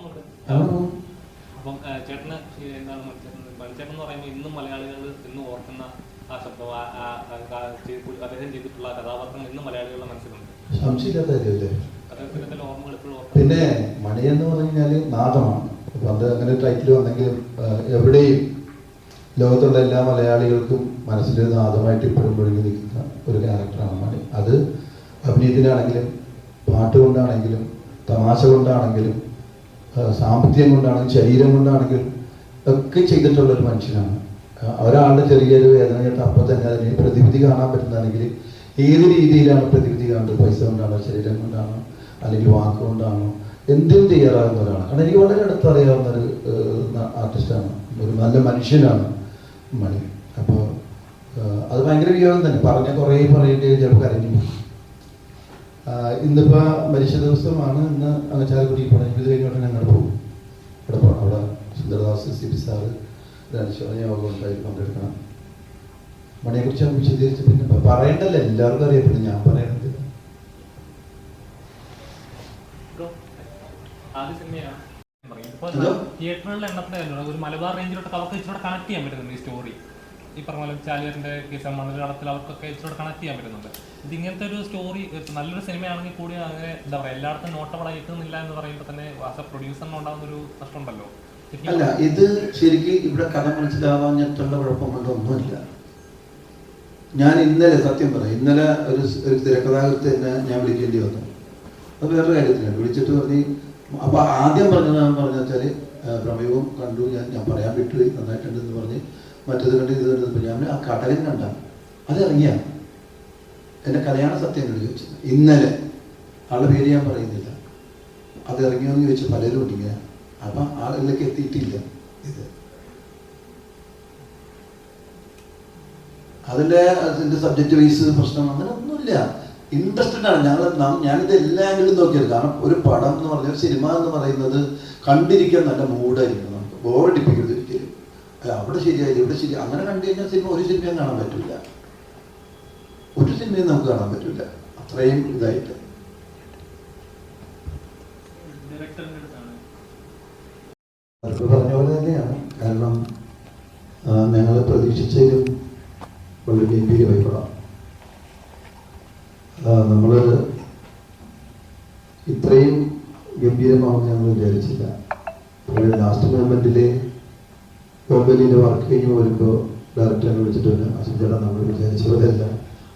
അപ്പം ചേട്ടന് എന്താണ് മണിച്ചേട്ടൻ എന്ന് പറയുമ്പോൾ ഇന്നും മലയാളികൾ ഇന്നും ഓർക്കുന്ന ആ ശബ്ദം അദ്ദേഹം ചെയ്തിട്ടുള്ള ആ കഥാപാത്രം ഇന്നും മലയാളികളുടെ മനസ്സിലുണ്ട്. സംശയമില്ലാത്ത കാര്യമല്ലേ? അദ്ദേഹത്തിന്റെ ചില ഓർമ്മകൾ ഓർക്കും പിന്നെ മണി എന്ന് പറഞ്ഞു കഴിഞ്ഞാൽ നാദമാണ് പണ്ട് അങ്ങനെ ടൈറ്റിൽ വന്നെങ്കിലും എവിടെയും ലോകത്തുള്ള എല്ലാ മലയാളികൾക്കും മനസ്സിൽ നാദമായിട്ട് ഇപ്പോഴും ഒഴുകി നിൽക്കുന്ന ഒരു ക്യാരക്ടറാണ് മണി. അത് അഭിനയത്തിലാണെങ്കിലും പാട്ട് കൊണ്ടാണെങ്കിലും തമാശ കൊണ്ടാണെങ്കിലും സാമ്പത്തികം കൊണ്ടാണെങ്കിലും ശരീരം കൊണ്ടാണെങ്കിലും ഒക്കെ ചെയ്തിട്ടുള്ള ഒരു മനുഷ്യനാണ്. ഒരാളുടെ ചെറിയൊരു വേദന കേട്ട് അപ്പോൾ തന്നെ അതിന് പ്രതിവിധി കാണാൻ പറ്റുന്നതാണെങ്കിൽ ഏത് രീതിയിലാണ് പ്രതിവിധി കാണുന്നത്? പൈസ കൊണ്ടാണോ ശരീരം കൊണ്ടാണോ അല്ലെങ്കിൽ വാക്ക് കൊണ്ടാണോ? എന്തിനും തയ്യാറാകുന്ന ഒരാളാണ്. കാരണം എനിക്ക് വളരെ അടുത്തറിയാവുന്ന ഒരു ആർട്ടിസ്റ്റാണ് ഒരു നല്ല മനുഷ്യനാണ് മണി. അപ്പോൾ അത് ഭയങ്കര വിയോഗം തന്നെ. പറഞ്ഞ കുറേ പറയേണ്ടി ചിലപ്പോൾ കരഞ്ഞു ഇന്നിപ്പോൾ മരിച്ച ദിവസമാണ് ഇന്ന് അങ്ങ് ചാലക്കുടി പോകണം ഇത് കഴിഞ്ഞോട്ട് ഞങ്ങൾ പോകും ഇവിടെ പോകണം അവിടെ സുന്ദരദാസ് സി പി സാറ് അനുശോചന യോഗം ഉണ്ടായി പങ്കെടുക്കണം. മണിയെക്കുറിച്ച് നമുക്ക് വിശദീകരിച്ച് പിന്നെ പറയണ്ടല്ലോ എല്ലാവർക്കും അറിയപ്പെടും. ഞാൻ പറയണത്? തിയേറ്ററുകളുടെ എണ്ണത്തിന്റെ ഒരു മലബാർ റേഞ്ചിലോട്ട് അവർക്ക് ഇച്ചിരി കണക്ട് ചെയ്യാൻ പറ്റുന്നുണ്ട് ഈ സ്റ്റോറി ഈ പറഞ്ഞ പോലെ ചാലിയറിന്റെ കേസ് മണ്ണിലടത്തിൽ അവർക്കൊക്കെ ഇച്ചിരി കണക്ട് ചെയ്യാൻ പറ്റുന്നുണ്ട്. ഇത് ഇങ്ങനത്തെ ഒരു സ്റ്റോറി നല്ലൊരു സിനിമയാണെങ്കിൽ കൂടി അങ്ങനെ എന്താ പറയുക എല്ലായിടത്തും നോട്ടബിൾ ആയിട്ടുന്നില്ല എന്ന് പറയുമ്പോൾ തന്നെ ആസ് എ പ്രൊഡ്യൂസറിന് ഉണ്ടാകുന്ന ഒരു നഷ്ടമുണ്ടല്ലോ അല്ല ഇത് ശരിക്കും ഇവിടെ കഥ മനസ്സിലാവാഞ്ഞിട്ടുള്ള കുഴപ്പങ്ങളൊന്നുമില്ല ഞാൻ ഇന്നലെ സത്യം പറയാം ഇന്നലെ ഒരു ഒരു തിരക്കഥാകൃത്ത് തന്നെ ഞാൻ വിളിക്കേണ്ടി വന്നു. അത് വേറൊരു കാര്യത്തിലാണ് വിളിച്ചിട്ട് പറഞ്ഞ് അപ്പൊ ആദ്യം പറഞ്ഞത് പറഞ്ഞാൽ പറഞ്ഞ പ്രമേയവും കണ്ടു ഞാൻ ഞാൻ പറയാൻ വിട്ടു നന്നായിട്ടുണ്ടെന്ന് പറഞ്ഞ് മറ്റത് കണ്ട് ഇത് കണ്ടത് ഞാൻ ആ കടകൻ കണ്ട അത് ഇറങ്ങിയ എന്റെ കല്യാണ സത്യം എന്നോട് ചോദിച്ചത് ഇന്നലെ ആളുടെ പേര് ഞാൻ പറയുന്നില്ല. അത് ഇറങ്ങിയോ എന്ന് ചോദിച്ചു പലരും ഉണ്ട് ഇങ്ങനെ. അപ്പൊ ആളുകളിലേക്ക് എത്തിയിട്ടില്ല ഇത്. അതിന്റെ അതിന്റെ സബ്ജക്റ്റ് വൈസ് പ്രശ്നം അങ്ങനെ ഒന്നുമില്ല ഇൻട്രസ്റ്റഡ് ആണ് ഞങ്ങൾ ഞാനിത് എല്ലാ ആംഗിളും നോക്കിയത്. കാരണം ഒരു പടം എന്ന് പറഞ്ഞ ഒരു സിനിമ എന്ന് പറയുന്നത് കണ്ടിരിക്കാൻ നല്ല മൂഡായിരിക്കണം നമുക്ക് ബോറടിപ്പിക്കരുത് അല്ല, അവിടെ ശരിയായില്ല ഇവിടെ ശരി. അങ്ങനെ കണ്ടു കഴിഞ്ഞാൽ സിനിമ ഒരു സിനിമയും കാണാൻ പറ്റില്ല ഒരു സിനിമയും നമുക്ക് കാണാൻ പറ്റില്ല അത്രയും ഇതായിട്ട്. പറഞ്ഞ പോലെ തന്നെയാണ്. കാരണം ഞങ്ങൾ പ്രതീക്ഷിച്ചതിലും വളരെ ഗംഭീരമായി പടം നമ്മൾ ഇത്രയും ഗംഭീരമാവുമെന്ന് ഞങ്ങൾ വിചാരിച്ചില്ല. ലാസ്റ്റ് മൂമെന്റിൽ ഗവൺമെന്റിന്റെ വർക്ക് കഴിഞ്ഞ് വരുമ്പോൾ ഡയറക്ടറെ വിളിച്ചിട്ട് അസുഖം നമ്മൾ വിചാരിച്ച പോലെയല്ല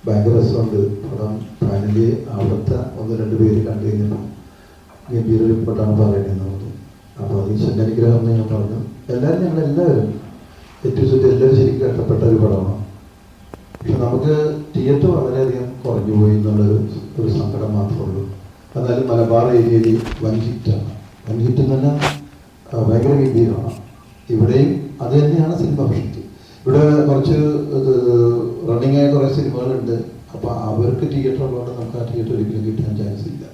ഭയങ്കര രസമുണ്ട്. പടം ഫൈനലി അവിടുത്തെ ഒന്ന് രണ്ട് പേര് കണ്ടു കഴിഞ്ഞപ്പോൾ ഗംഭീര റിപ്പോർട്ടാണ് പറയുന്നത് നമുക്ക് അപ്പോൾ അത് ഈശ്വരന്റെ അനുഗ്രഹം എന്ന് ഞാൻ പറഞ്ഞു. എല്ലാവരും ഞങ്ങൾ എല്ലാവരും ഏറ്റവും ചുറ്റും എല്ലാവരും ശരിക്കും കഷ്ടപ്പെട്ട ഒരു പടമാണ്. പക്ഷെ നമുക്ക് തിയേറ്റർ വളരെയധികം കുറഞ്ഞു പോയി എന്നുള്ളൊരു ഒരു സങ്കടം മാത്രമേ ഉള്ളൂ. എന്നാലും മലബാർ ഏരിയയിൽ വൻ ഹിറ്റാണ് വൻ ഹിറ്റ് എന്ന് ഭയങ്കര ഗംഭീരമാണ്. ഇവിടെയും അത് തന്നെയാണ് സിനിമ പക്ഷേ ഇവിടെ കുറച്ച് റണ്ണിങ് ആയ കുറേ സിനിമകളുണ്ട്. അപ്പോൾ അവർക്ക് തിയേറ്റർ ഉള്ളതുകൊണ്ട് നമുക്ക് ആ തിയേറ്റർ ഒരിക്കലും കിട്ടാൻ ചാൻസ് ഇല്ല.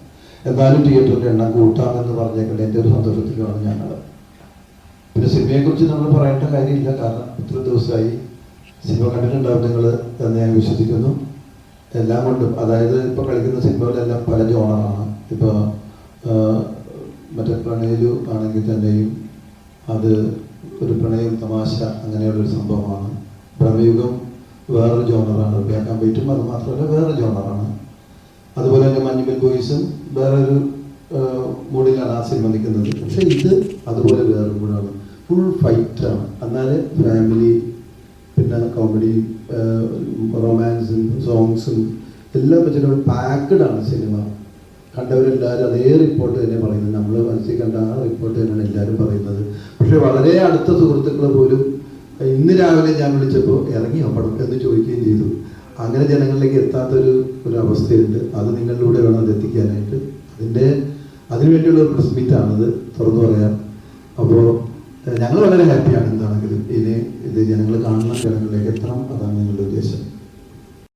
എന്നാലും തിയേറ്ററിന്റെ എണ്ണം കൂട്ടാമെന്ന് പറഞ്ഞേക്കട്ടെ എന്റെ ഒരു സന്തോഷത്തിലാണ് ഞങ്ങൾ പിന്നെ സിനിമയെക്കുറിച്ച് നമ്മൾ പറയേണ്ട കാര്യമില്ല. കാരണം ഇത്ര ദിവസമായി സിനിമ കണ്ടിട്ടുണ്ടാവും നിങ്ങൾ എന്ന് ഞാൻ വിശ്വസിക്കുന്നു. എല്ലാം കൊണ്ടും. അതായത് ഇപ്പോൾ കളിക്കുന്ന സിനിമകളെല്ലാം പല ജോണറാണ്. ഇപ്പോൾ മറ്റേ പ്രണയിലു ആണെങ്കിൽ തന്നെയും അത് ഒരു പ്രണയം തമാശ അങ്ങനെയുള്ളൊരു സംഭവമാണ്. ഭ്രമയുഗം വേറൊരു ജോണറാണ്. ഉപയോഗിക്കാൻ പറ്റും അത് മാത്രമല്ല വേറൊരു ജോണറാണ്. അതുപോലെ തന്നെ മഞ്ഞുമൽ ബോയ്സും വേറൊരു മൂഡിലാണ് ആ സിനിമ നിൽക്കുന്നത്. പക്ഷെ ഇത് അതുപോലെ വേറൊരു മൂഡാണ് ഫുൾ ഫൈറ്റാണ് എന്നാൽ ഫാമിലി പിന്നെ കോമഡി റൊമാൻസും സോങ്സും എല്ലാം വെച്ചിട്ട് പാക്ഡ് ആണ് സിനിമ. കണ്ടവരെല്ലാവരും അതേ റിപ്പോർട്ട് തന്നെ പറയുന്നത്. നമ്മൾ മനസ്സിൽ കണ്ട ആ റിപ്പോർട്ട് തന്നെയാണ് എല്ലാവരും പറയുന്നത്. പക്ഷെ വളരെ അടുത്ത സുഹൃത്തുക്കൾ പോലും ഇന്ന് രാവിലെ ഞാൻ വിളിച്ചപ്പോൾ ഇറങ്ങിയോ പടം എന്ന് ചോദിക്കുകയും ചെയ്തു. അങ്ങനെ ജനങ്ങളിലേക്ക് എത്താത്തൊരു ഒരു അവസ്ഥയുണ്ട്. അത് നിങ്ങളിലൂടെ വേണം അത് എത്തിക്കാനായിട്ട്. അതിന്റെ അതിനുവേണ്ടിയുള്ള ഒരു പ്രസ് മീറ്റാണിത് തുറന്നു പറയാം. അപ്പോൾ ഞങ്ങൾ വളരെ ഹാപ്പിയാണ് എന്താണെങ്കിലും. ഇനി ഇത് ജനങ്ങൾ കാണുന്ന ജനങ്ങളിലേക്ക് എത്തണം. അതാണ് ഞങ്ങളുടെ ഉദ്ദേശം.